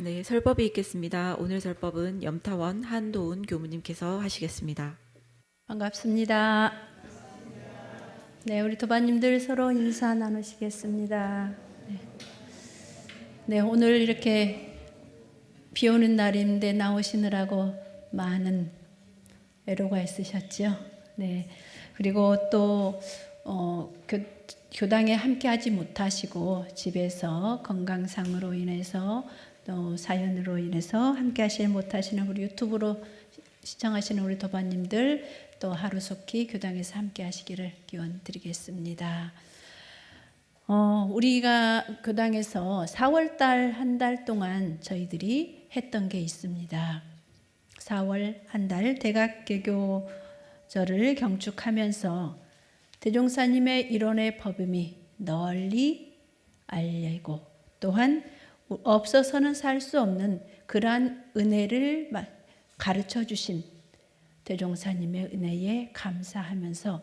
네, 설법이 있겠습니다. 오늘 설법은 염타원 한도훈 교무님께서 하시겠습니다. 반갑습니다. 네, 우리 도반님들 서로 인사 나누시겠습니다. 네. 네, 오늘 이렇게 비 오는 날인데 나오시느라고 많은 애로가 있으셨죠. 네, 그리고 또 어, 교, 교당에 함께하지 못하시고 집에서 건강상으로 인해서 또 사연으로 인해서 함께하지 못하시는 우리 유튜브로 시청하시는 우리 도반님들 또 하루속히 교당에서 함께 하시기를 기원 드리겠습니다. 어, 우리가 교당에서 4월달 한 달 동안 저희들이 했던 게 있습니다. 4월 한 달 대각개교절을 경축하면서 대종사님의 일원의 법음이 널리 알리고 또한 없어서는 살 수 없는 그러한 은혜를 가르쳐 주신 대종사님의 은혜에 감사하면서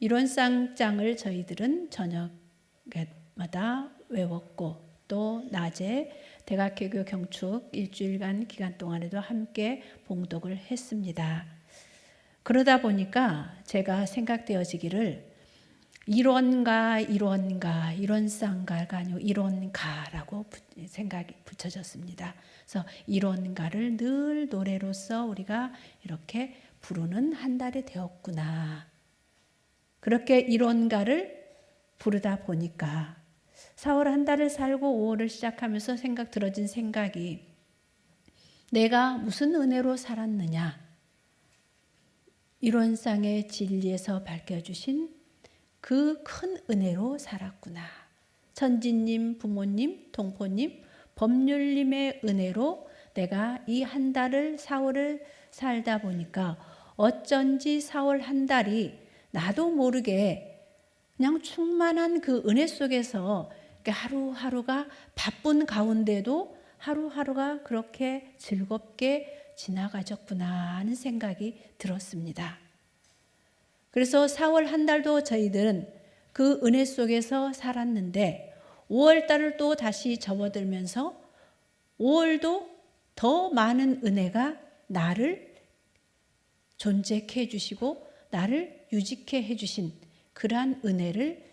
이런 쌍장을 저희들은 저녁마다 외웠고 또 낮에 대각개교 경축 일주일간 기간 동안에도 함께 봉독을 했습니다. 그러다 보니까 제가 생각되어지기를 이론가 이론가 이론상가가 아니고 이론가라고 생각이 붙여졌습니다. 그래서 이론가를 늘 노래로서 우리가 이렇게 부르는 한 달이 되었구나. 그렇게 이론가를 부르다 보니까 4월 한 달을 살고 5월을 시작하면서 생각 들어진 생각이 내가 무슨 은혜로 살았느냐. 이론상의 진리에서 밝혀주신 그 큰 은혜로 살았구나. 천지님, 부모님, 동포님, 법률님의 은혜로 내가 이 한 달을 4월을 살다 보니까 어쩐지 4월 한 달이 나도 모르게 그냥 충만한 그 은혜 속에서 하루하루가 바쁜 가운데도 하루하루가 그렇게 즐겁게 지나가졌구나 하는 생각이 들었습니다. 그래서 4월 한 달도 저희들은 그 은혜 속에서 살았는데 5월 달을 또 다시 접어들면서 5월도 더 많은 은혜가 나를 존재케 해주시고 나를 유직해 해주신 그러한 은혜를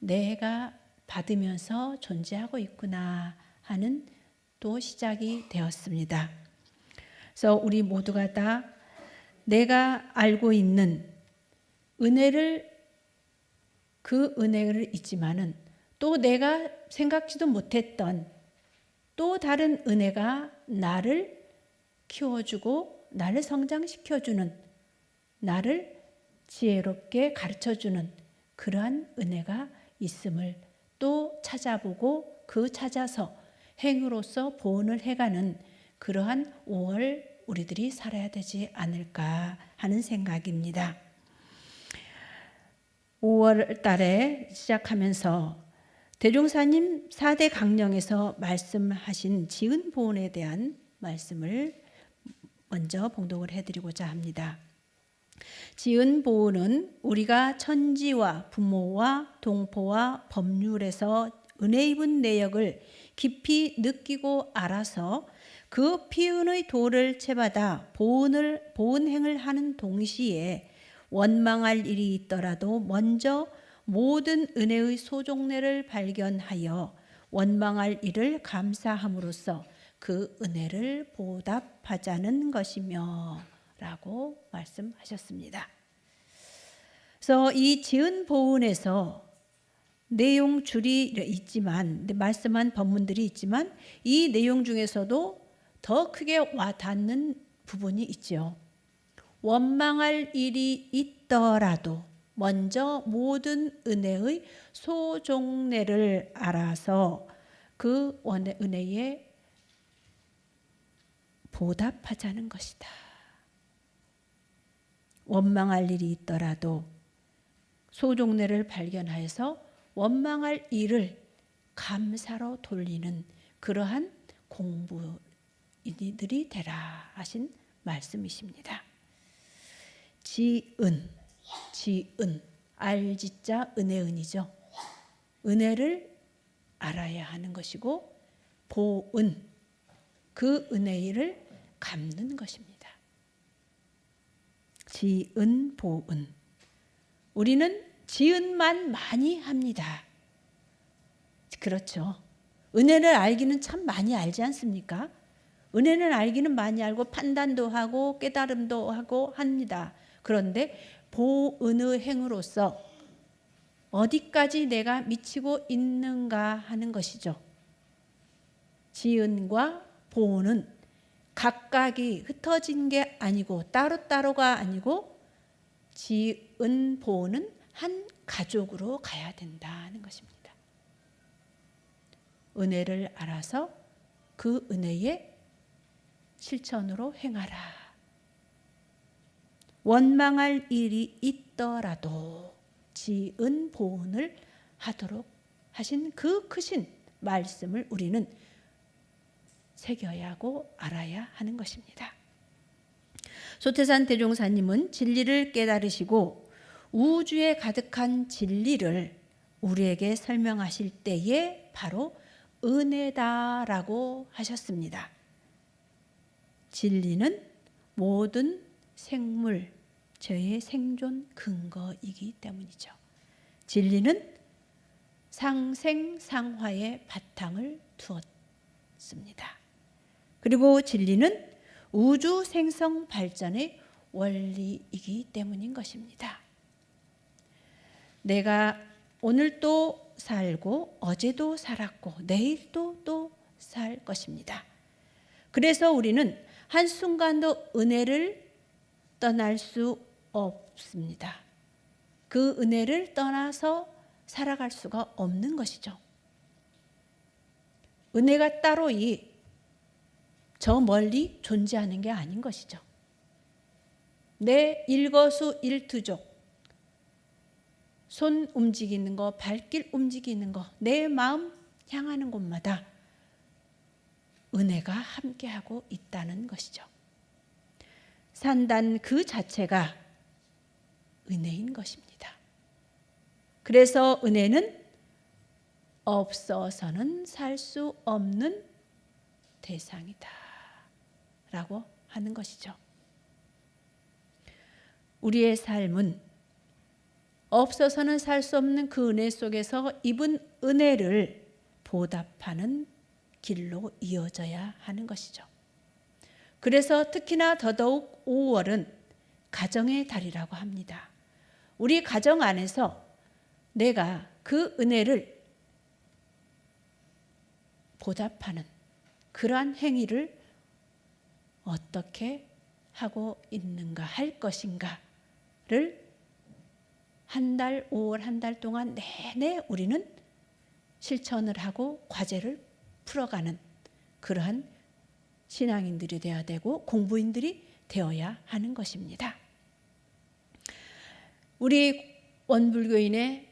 내가 받으면서 존재하고 있구나 하는 또 시작이 되었습니다. 그래서 우리 모두가 다 내가 알고 있는 은혜를 그 은혜를 있지만은 또 내가 생각지도 못했던 또 다른 은혜가 나를 키워주고 나를 성장시켜주는 나를 지혜롭게 가르쳐주는 그러한 은혜가 있음을 또 찾아보고 그 찾아서 행으로서 보온을 해가는 그러한 5월 우리들이 살아야 되지 않을까 하는 생각입니다. 5월 달에 시작하면서 대종사님 4대 강령에서 말씀하신 지은 보온에 대한 말씀을 먼저 봉독을 해드리고자 합니다. 지은 보온은 우리가 천지와 부모와 동포와 법률에서 은혜 입은 내역을 깊이 느끼고 알아서 그 피운의 도를 채받아 보온을 보온행을 하는 동시에 원망할 일이 있더라도 먼저 모든 은혜의 소종례를 발견하여 원망할 일을 감사함으로써 그 은혜를 보답하자는 것이며 라고 말씀하셨습니다. 그래서 이 지은 보은에서 내용 줄이 있지만 말씀한 법문들이 있지만 이 내용 중에서도 더 크게 와 닿는 부분이 있죠. 원망할 일이 있더라도 먼저 모든 은혜의 소종례를 알아서 그 은혜에 보답하자는 것이다. 원망할 일이 있더라도 소종례를 발견하여서 원망할 일을 감사로 돌리는 그러한 공부인들이 되라 하신 말씀이십니다. 지은, 지은, 알지자 은혜 은이죠. 은혜를 알아야 하는 것이고 보은, 그 은혜를 갚는 것입니다. 지은 보은. 우리는 지은만 많이 합니다. 그렇죠. 은혜를 알기는 참 많이 알지 않습니까? 은혜는 알기는 많이 알고 판단도 하고 깨달음도 하고 합니다. 그런데 보은의 행으로서 어디까지 내가 미치고 있는가 하는 것이죠. 지은과 보은은 각각이 흩어진 게 아니고 따로따로가 아니고 지은 보은은 한 가족으로 가야 된다는 것입니다. 은혜를 알아서 그 은혜의 실천으로 행하라. 원망할 일이 있더라도 지은 보은을 하도록 하신 그 크신 말씀을 우리는 새겨야 하고 알아야 하는 것입니다. 소태산 대종사님은 진리를 깨달으시고 우주에 가득한 진리를 우리에게 설명하실 때에 바로 은혜다라고 하셨습니다. 진리는 모든 생물, 저의 생존 근거이기 때문이죠. 진리는 상생상화의 바탕을 두었습니다. 그리고 진리는 우주 생성 발전의 원리이기 때문인 것입니다. 내가 오늘도 살고 어제도 살았고 내일도 또 살 것입니다. 그래서 우리는 한순간도 은혜를 떠날 수 없습니다. 그 은혜를 떠나서 살아갈 수가 없는 것이죠. 은혜가 따로 이 저 멀리 존재하는 게 아닌 것이죠. 내 일거수 일투족, 손 움직이는 거, 발길 움직이는 거, 내 마음 향하는 곳마다 은혜가 함께하고 있다는 것이죠. 산단 그 자체가 은혜인 것입니다. 그래서 은혜는 없어서는 살 수 없는 대상이다. 라고 하는 것이죠. 우리의 삶은 없어서는 살 수 없는 그 은혜 속에서 입은 은혜를 보답하는 길로 이어져야 하는 것이죠. 그래서 특히나 더더욱 5월은 가정의 달이라고 합니다. 우리 가정 안에서 내가 그 은혜를 보답하는 그러한 행위를 어떻게 하고 있는가 할 것인가를 한 달, 5월 한 달 동안 내내 우리는 실천을 하고 과제를 풀어가는 그러한 신앙인들이 되어야 되고 공부인들이 되어야 하는 것입니다. 우리 원불교인의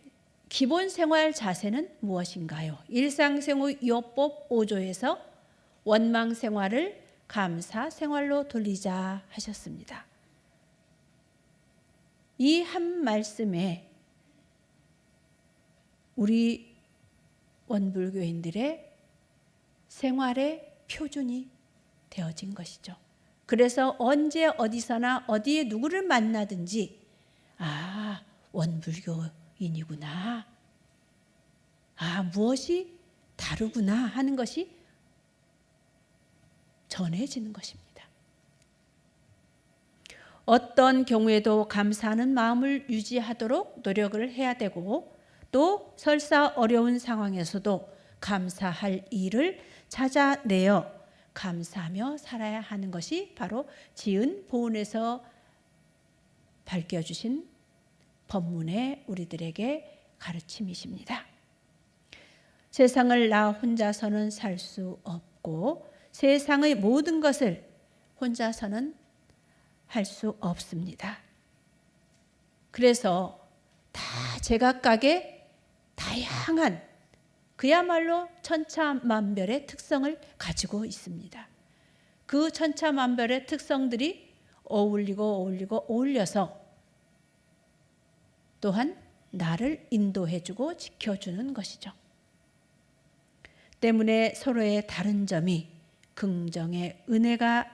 기본 생활 자세는 무엇인가요? 일상생활 요법 5조에서 원망 생활을 감사 생활로 돌리자 하셨습니다. 이 한 말씀에 우리 원불교인들의 생활의 표준이 되어진 것이죠. 그래서 언제 어디서나 어디에 누구를 만나든지 아 원불교인이구나 아 무엇이 다르구나 하는 것이 전해지는 것입니다. 어떤 경우에도 감사하는 마음을 유지하도록 노력을 해야 되고 또 설사 어려운 상황에서도 감사할 일을 찾아내어 감사하며 살아야 하는 것이 바로 지은 보은에서 밝혀주신 법문의 우리들에게 가르침이십니다. 세상을 나 혼자서는 살 수 없고 세상의 모든 것을 혼자서는 할 수 없습니다. 그래서 다 제각각의 다양한 그야말로 천차만별의 특성을 가지고 있습니다. 그 천차만별의 특성들이 어울리고 어울리고 어울려서 또한 나를 인도해주고 지켜주는 것이죠. 때문에 서로의 다른 점이 긍정의 은혜가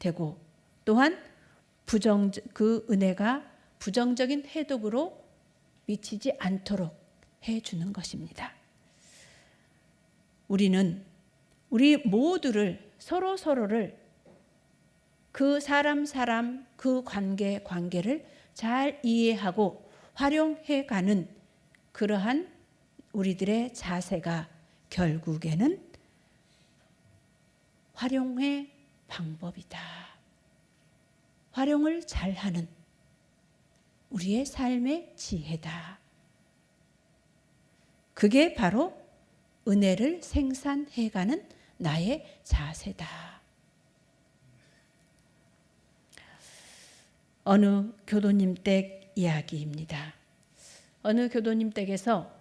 되고 또한 부정 그 은혜가 부정적인 해독으로 미치지 않도록 해 주는 것입니다. 우리는 우리 모두를 서로 서로를 그 사람 사람 그 관계 관계를 잘 이해하고 활용해 가는 그러한 우리들의 자세가 결국에는 활용의 방법이다. 활용을 잘하는 우리의 삶의 지혜다. 그게 바로 은혜를 생산해가는 나의 자세다. 어느 교도님 댁 이야기입니다. 어느 교도님 댁에서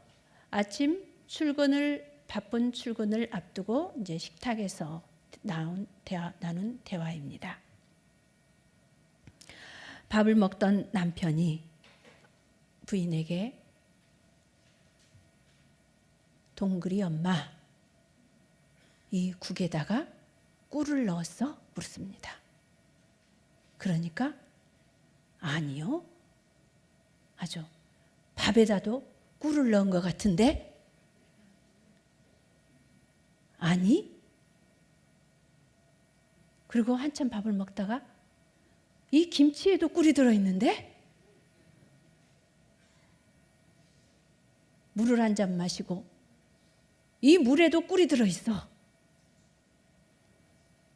아침 출근을 바쁜 출근을 앞두고 이제 식탁에서 나온 대화, 나눈 대화입니다. 밥을 먹던 남편이 부인에게 동글이 엄마 이 국에다가 꿀을 넣었어? 물습니다. 그러니까 아니요. 아주 밥에다도 꿀을 넣은 것 같은데 아니 그리고 한참 밥을 먹다가 이 김치에도 꿀이 들어있는데 물을 한 잔 마시고 이 물에도 꿀이 들어있어.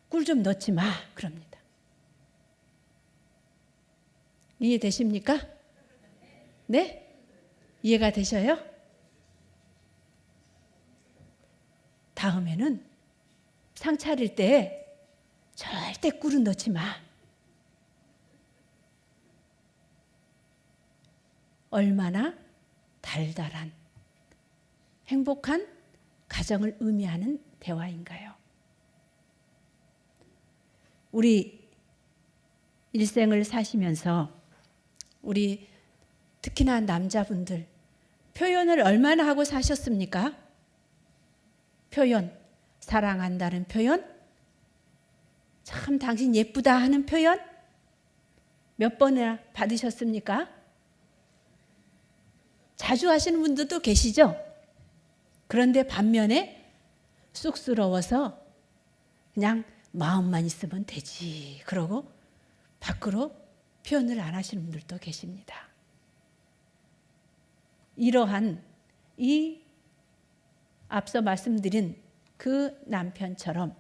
꿀 좀 넣지 마. 그럽니다. 이해되십니까? 네? 이해가 되셔요? 다음에는 상 차릴 때 절대 꿀은 넣지 마. 얼마나 달달한 행복한 가정을 의미하는 대화인가요? 우리 일생을 사시면서 우리 특히나 남자분들 표현을 얼마나 하고 사셨습니까? 표현, 사랑한다는 표현, 참 당신 예쁘다 하는 표현 몇 번이나 받으셨습니까? 자주 하시는 분들도 계시죠? 그런데 반면에 쑥스러워서 그냥 마음만 있으면 되지. 그러고 밖으로 표현을 안 하시는 분들도 계십니다. 이러한 이 앞서 말씀드린 그 남편처럼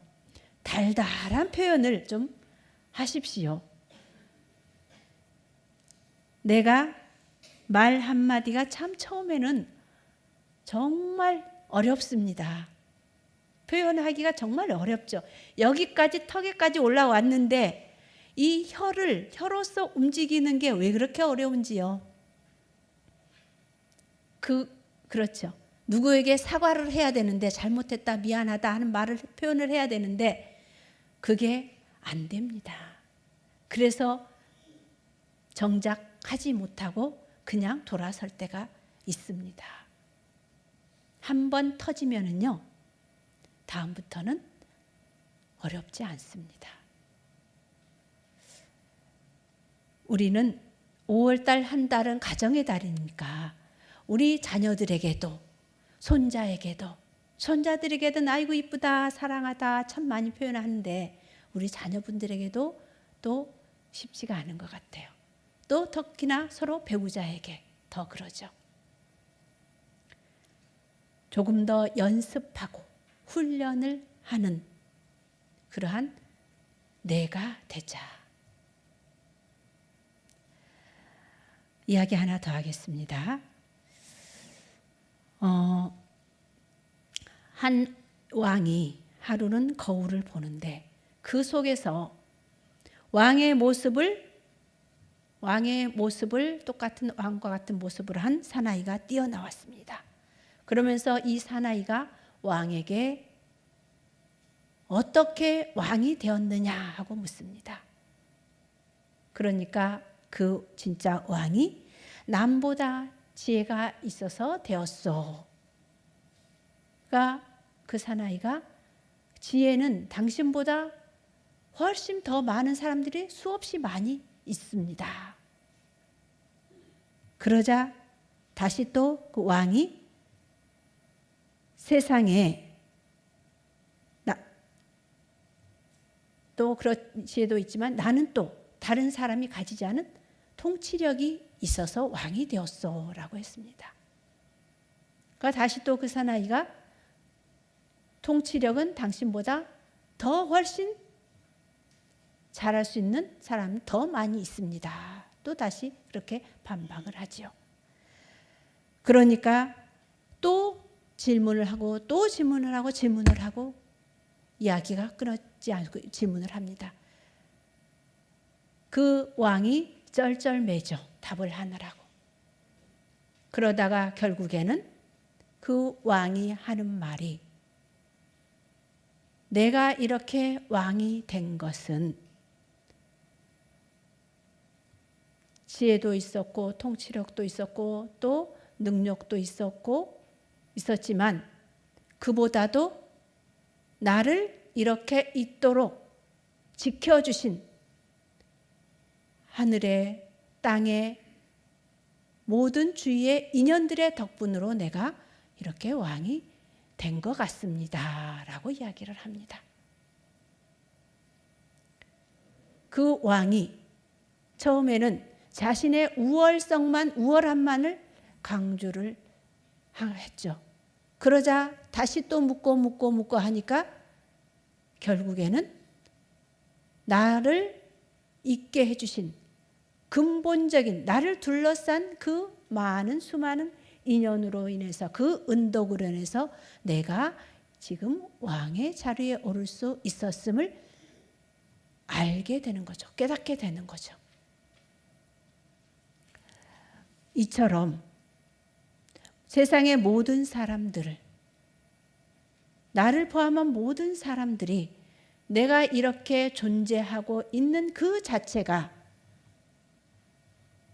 달달한 표현을 좀 하십시오. 내가 말 한마디가 참 처음에는 정말 어렵습니다. 표현하기가 정말 어렵죠. 여기까지 턱에까지 올라왔는데 이 혀를 혀로서 움직이는 게 왜 그렇게 어려운지요. 그 그렇죠. 누구에게 사과를 해야 되는데 잘못했다 미안하다 하는 말을 표현을 해야 되는데 그게 안 됩니다. 그래서 정작 하지 못하고 그냥 돌아설 때가 있습니다. 한 번 터지면은요, 다음부터는 어렵지 않습니다. 우리는 5월달 한 달은 가정의 달이니까 우리 자녀들에게도 손자에게도 손자들에게도 아이고 이쁘다 사랑하다 참 많이 표현하는데 우리 자녀분들에게도 또 쉽지가 않은 것 같아요. 또 특히나 서로 배우자에게 더 그러죠. 조금 더 연습하고 훈련을 하는 그러한 내가 되자. 이야기 하나 더 하겠습니다. 어, 한 왕이 하루는 거울을 보는데 그 속에서 왕의 모습을 왕의 모습을 똑같은 왕과 같은 모습을 한 사나이가 뛰어나왔습니다. 그러면서 이 사나이가 왕에게 어떻게 왕이 되었느냐 하고 묻습니다. 그러니까 그 진짜 왕이 남보다 지혜가 있어서 되었소. 가그 사나이가 지혜는 당신보다 훨씬 더 많은 사람들이 수없이 많이 있습니다. 그러자 다시 또 그 왕이 세상에 나, 또 그런 지혜도 있지만 나는 또 다른 사람이 가지지 않은 통치력이 있어서 왕이 되었어 라고 했습니다. 그러니까 다시 또 그 사나이가 통치력은 당신보다 더 훨씬 잘할 수 있는 사람이 더 많이 있습니다. 또 다시 그렇게 반박을 하지요. 그러니까 또 질문을 하고 또 질문을 하고 질문을 하고 이야기가 끊어지지 않고 질문을 합니다. 그 왕이 쩔쩔매죠. 답을 하느라고. 그러다가 결국에는 그 왕이 하는 말이 내가 이렇게 왕이 된 것은 지혜도 있었고 통치력도 있었고 또 능력도 있었고 있었지만 그보다도 나를 이렇게 있도록 지켜주신 하늘의 땅의 모든 주위의 인연들의 덕분으로 내가 이렇게 왕이 된 것 같습니다. 라고 이야기를 합니다. 그 왕이 처음에는 자신의 우월성만, 우월함만을 강조를 했죠. 그러자 다시 또 묻고 묻고 묻고 하니까 결국에는 나를 있게 해주신 근본적인 나를 둘러싼 그 많은 수많은 인연으로 인해서 그 은덕으로 인해서 내가 지금 왕의 자리에 오를 수 있었음을 알게 되는 거죠. 깨닫게 되는 거죠. 이처럼 세상의 모든 사람들을 나를 포함한 모든 사람들이 내가 이렇게 존재하고 있는 그 자체가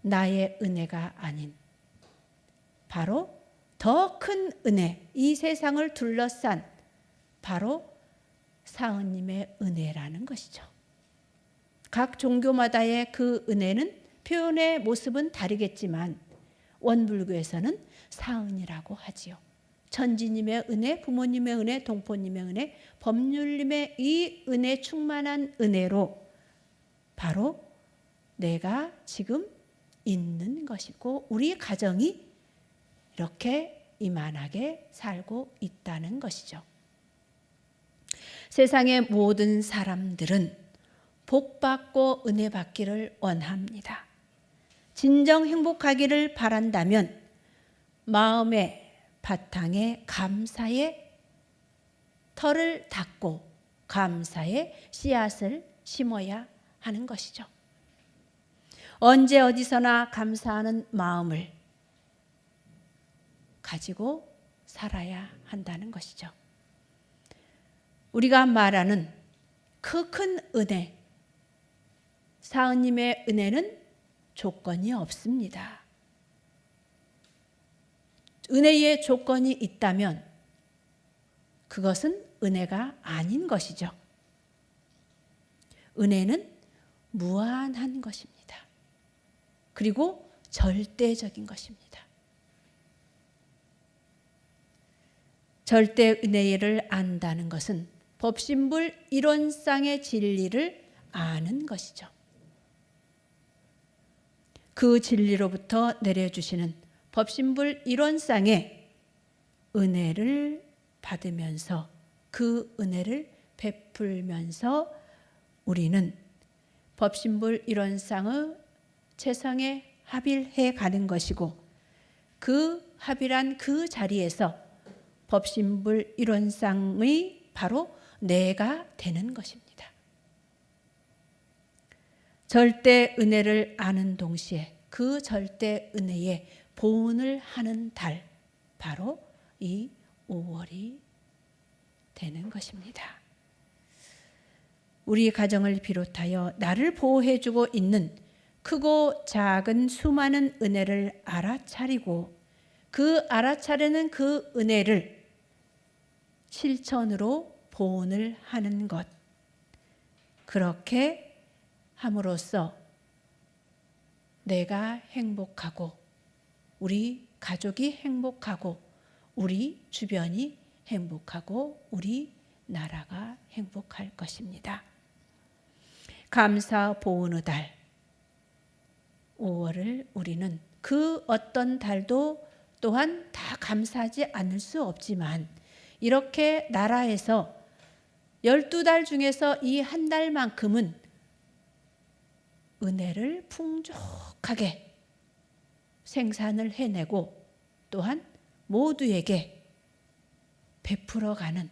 나의 은혜가 아닌 바로 더 큰 은혜, 이 세상을 둘러싼 바로 사은님의 은혜라는 것이죠. 각 종교마다의 그 은혜는 표현의 모습은 다르겠지만 원불교에서는 사은이라고 하지요. 천지님의 은혜, 부모님의 은혜, 동포님의 은혜, 법률님의 이 은혜 충만한 은혜로 바로 내가 지금 있는 것이고 우리 가정이 이렇게 이만하게 살고 있다는 것이죠. 세상의 모든 사람들은 복 받고 은혜 받기를 원합니다. 진정 행복하기를 바란다면 마음의 바탕에 감사의 털을 닫고 감사의 씨앗을 심어야 하는 것이죠. 언제 어디서나 감사하는 마음을 가지고 살아야 한다는 것이죠. 우리가 말하는 그 큰 은혜, 사은님의 은혜는 조건이 없습니다. 은혜의 조건이 있다면 그것은 은혜가 아닌 것이죠. 은혜는 무한한 것입니다. 그리고 절대적인 것입니다. 절대 은혜를 안다는 것은 법신불 이론상의 진리를 아는 것이죠. 그 진리로부터 내려주시는 법신불 이론상의 은혜를 받으면서 그 은혜를 베풀면서 우리는 법신불 이론상의 최상에 합일해 가는 것이고 그 합일한 그 자리에서 법신불 이론상의 바로 내가 되는 것입니다. 절대 은혜를 아는 동시에 그 절대 은혜의 보은을 하는 달 바로 이 5월이 되는 것입니다. 우리 가정을 비롯하여 나를 보호해 주고 있는 크고 작은 수많은 은혜를 알아차리고 그 알아차리는 그 은혜를 실천으로 보온을 하는 것. 그렇게 함으로써 내가 행복하고 우리 가족이 행복하고 우리 주변이 행복하고 우리 나라가 행복할 것입니다. 감사 보온의 달 5월을 우리는 그 어떤 달도 또한 다 감사하지 않을 수 없지만 이렇게 나라에서 12달 중에서 이 한 달만큼은 은혜를 풍족하게 생산을 해내고 또한 모두에게 베풀어가는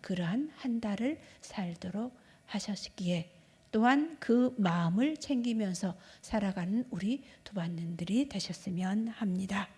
그러한 한 달을 살도록 하셨기에 또한 그 마음을 챙기면서 살아가는 우리 두반님들이 되셨으면 합니다.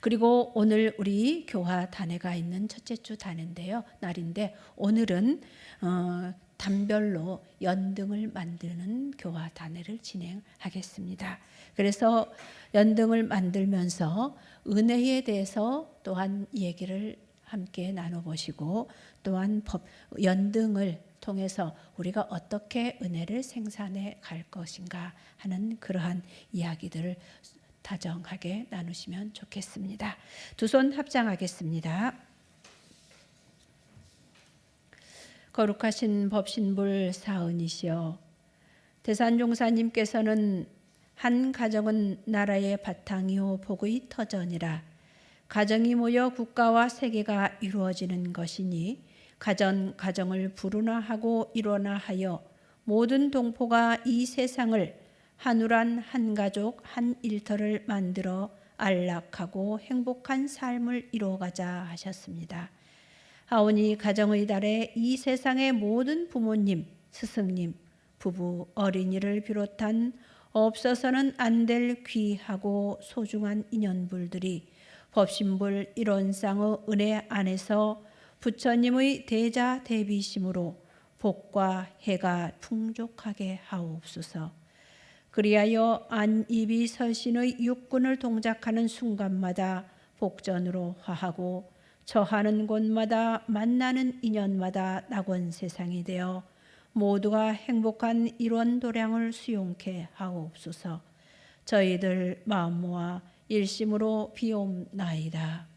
그리고 오늘 우리 교화 단회가 있는 첫째 주 단회인데요. 날인데 오늘은 어, 단별로 연등을 만드는 교화 단회를 진행하겠습니다. 그래서 연등을 만들면서 은혜에 대해서 또한 얘기를 함께 나눠보시고 또한 법 연등을 통해서 우리가 어떻게 은혜를 생산해 갈 것인가 하는 그러한 이야기들을 다정하게 나누시면 좋겠습니다. 두 손 합장하겠습니다. 거룩하신 법신불 사은이시여 대산종사님께서는 한 가정은 나라의 바탕이요 복의 터전이라 가정이 모여 국가와 세계가 이루어지는 것이니 가정 가정을 불운하하고 일원화하여 모든 동포가 이 세상을 한우란 한 가족 한 일터를 만들어 안락하고 행복한 삶을 이루어가자 하셨습니다. 하오니 가정의 달에 이 세상의 모든 부모님, 스승님, 부부, 어린이를 비롯한 없어서는 안 될 귀하고 소중한 인연불들이 법신불 일원상의 은혜 안에서 부처님의 대자 대비심으로 복과 해가 풍족하게 하옵소서. 그리하여 안입이 서신의 육군을 동작하는 순간마다 복전으로 화하고 처하는 곳마다 만나는 인연마다 낙원 세상이 되어 모두가 행복한 일원 도량을 수용케 하옵소서. 저희들 마음 모아 일심으로 비옵나이다.